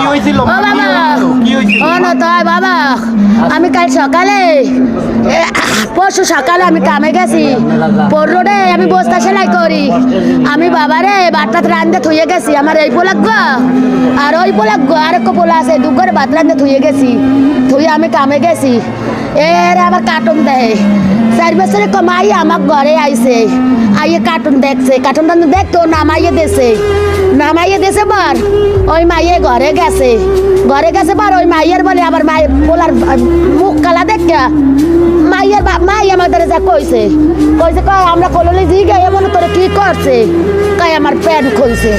কি হয়েছিল? ও বাবা। ও না তাই বাবা আমি কাল সকালে পরশু সকালে আমি কামে গেছি। পনেরো রে আমি বস্তা সেলাই করি। আমি বাবারে বাটটাত রান্ধে থুয়ে গেছি আমার এই পোলাক গো আর ওই পোলাক গো আর এক পোলা আছে দুঘরে ভাত রান্ধে থুয়ে গেছি। থুয়ে আমি কামে গেছি। এর আবার কার্টুন দেয়। চার বছরে কমাই আমার ঘরে আইছে। আইয়ে কার্টুন দেখছে। কার্টুন কার্টুনটা দেখতো নামাইয়ে দেছে। নামাইয়ে দেছে বার, ওই মাইয়ে ঘরে গেছে। ঘরে গেছে বার, ওই মাইয়ের বলে আবার মাই, পোলার মুখ কালা দেখা মাইয়ের বাপ মাই আমাদের যা কইছে। কইছে, কয়, আমরা কলোনি দিয়ে গে এমন তোরে কি করছে? কয়, আমার প্যান খুলছে।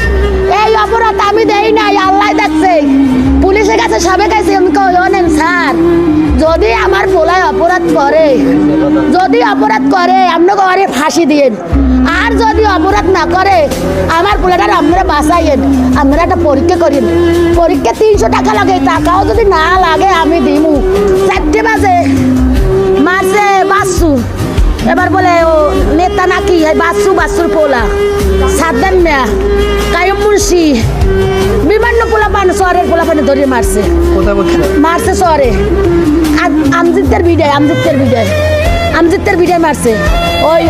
এই অপরাধ আমি দেই নাই, আল্লাহ দেখছে। পুলিশের কাছে সবে গেছে, আমি কই, অনেন স্যার, যদি আমার পোলায় অপরাধ করে যদি অপরাধ করে আমরা ঘরে ফাঁসি দিয়েন। আর যদি অপরাধ না করে আমার পোলাটার আমরা বাঁচাইয়েন আমরা একটা পরীক্ষা করিন পরীক্ষা তিনশো টাকা লাগে টাকাও যদি না লাগে আমি দিমু। চারটে বাজে মাসে বাসু। এবার বলে ও নেতা নাকি? বাসু বাসুর পোলা। সাদ্দান মিয়া কায়ম মুন্সি। বিভিন্ন পোলা পান শহরের পোলা পানে ধরে মারছে? মারছে শহরে আমজিতের বিদায় আমজিতের বিদায়। আমজিতের ভিডিও মারছে। ওই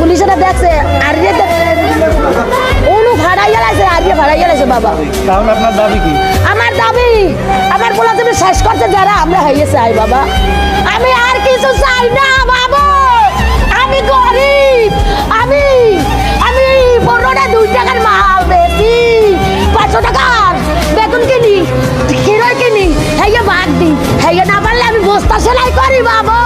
পুলিশেরা দেখছে আর আর বাবা। তাহলে আপনার দাবি কি? আমার দাবি আমার বলা তুমি শেষ করতে যারা আমরা চাই বাবা। আমি আর কিছু চাই না বাবা। আমি গরিব আমি আমি বড়টা দুই টাকার মাল বেশি পাঁচশো টাকার বেতন কিনি কিনি হাইয়ে ভাগ দিই হাইয়ে না পারলে আমি বস্তা সেলাই করি বাবা।